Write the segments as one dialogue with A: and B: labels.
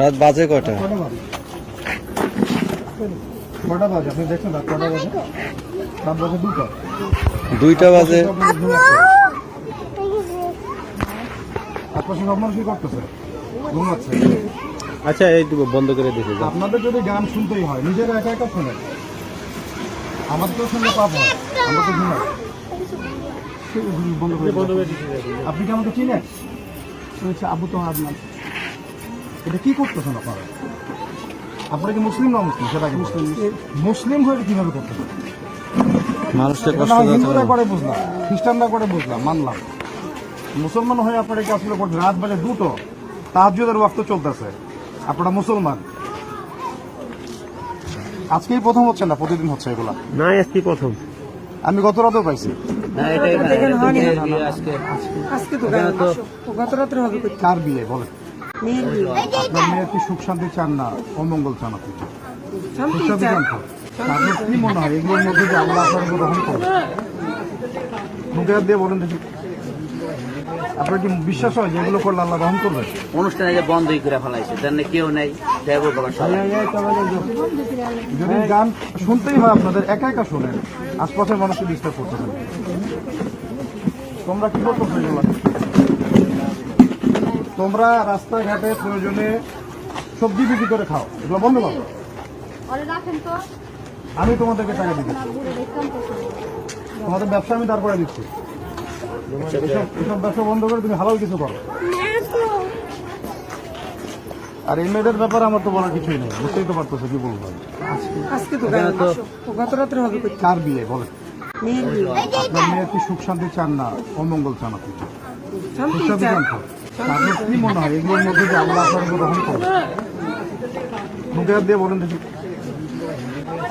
A: রাত বাজে কটা?
B: কটা বাজে? আপনি দেখছেন রাত কটা বাজে। রাত বাজে দুটো।
A: দুইটা বাজে।
B: আপনার সঙ্গে আপনার কি করতেছে? ঘুমাচ্ছে।
A: আচ্ছা একটু বন্ধ করে দেখে
B: আপনাদের যদি গান শুনতেই হয় নিজেরা একা একা শোনেন। আমাদের তো শুনলে পাপ হয় আমরা তো ঘুমাই বন্ধ করে আপনি কি আমাকে চিনেন? আবু তো আপনার এটা কি করতেছেন আপনারা? আপনারা কি মুসলিম না মুসলিম? সেটা কি মুসলিম মুসলিম হয়ে কীভাবে করতেছেন
A: মানুষকে কষ্ট
B: না হিন্দুরা করে বুঝলাম খ্রিস্টানরা করে বুঝলাম মানলাম। মুসলমান হয়ে আপনারা কি আসলে করছেন? রাত বাজে দুটো তাহাজুদের ওয়াক্ত চলতেছে। আপনারা মুসলমান। আজকেই প্রথম হচ্ছে না? প্রতিদিন হচ্ছে এগুলা?
A: না আজকে প্রথম।
B: আমি গত রাতেও পাইছি। কার বিয়ে? বলে
C: মেয়ের
B: আপনার মেয়ে কি সুখ শান্তি চান না? অমঙ্গল চান আপনি?
C: শান্তি
B: সুখ শান্তি চান। তো? আপনার কি মনে হয়? এগুলোর মধ্যে যে আল্লাহ আপনার গ্রহণ করবে মুখে দিয়ে বলেন দেখি। আপনার কি বিশ্বাস হয় যে এগুলো করলে আল্লাহ গ্রহণ করবে?
D: অনুষ্ঠানে যে বন্ধই করে ফেলাইছে তার কেউ নেই দেবো
B: যদি গান শুনতেই হয় আপনাদের একা একা শোনেন আশপাশের মানুষকে ডিস্টার্ব করতেছেন তোমরা কি করতেছো এগুলো তোমরা রাস্তাঘাটে প্রয়োজনে সবজি বিক্রি করে খাও এগুলো বন্ধ করো। আমি তোমাদেরকে টাকা দিচ্ছি। তোমাদের ব্যবসা আমি তারপরে দিচ্ছি। ব্যবসা বন্ধ করে তুমি হালাল কিছু করো আর এই মেয়েদের ব্যাপারে আমার তো বলার কিছুই নেই। বুঝতেই তো পারতেছো কি বলব। আমি।
C: আজকে তো গত রাত্রে হবে
B: কার বিয়ে? বলে। আপনার মেয়ে কি সুখ শান্তি চান না? অমঙ্গল চান আপনি। সুখ শান্তি চান। তো। আপনার কি মনে হয়? এগুলোর মধ্যে যে আল্লাহ আপনার গ্রহণ মুখে দিয়ে বলেন দেখি।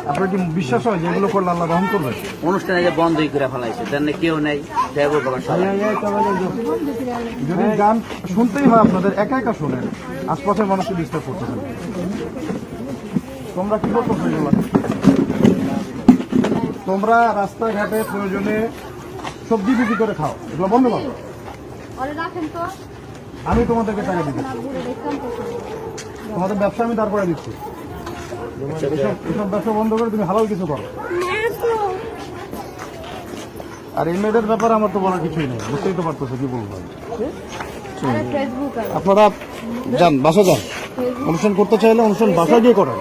B: আপনার কি বিশ্বাস হয় যে এগুলো করলে আল্লাহ গ্রহণ করবে?
D: অনুষ্ঠানে যে বন্ধই করে ফেলাইছে তার কেউ নেই
B: যদি গান শুনতেই হয় আপনাদের একা একা শোনেন আশপাশের মানুষকে ডিস্টার্ব করতেছেন তোমরা কি করতেছো এগুলো তোমরা রাস্তাঘাটে প্রয়োজনে সবজি বিক্রি করে খাও এগুলো বন্ধ করো। আমি তোমাদেরকে টাকা দিচ্ছি। তোমাদের ব্যবসা আমি তারপরে দিচ্ছি। এসব ব্যবসা বন্ধ করে তুমি হালাল কিছু করো আর এই মেয়েদের ব্যাপারে আমার তো বলার কিছুই নেই। বুঝতেই তো পারতেছো কি বলব আপনারা যান বাসা যান। অনুষ্ঠান করতে চাইলে অনুষ্ঠান বাসা গিয়ে করেন।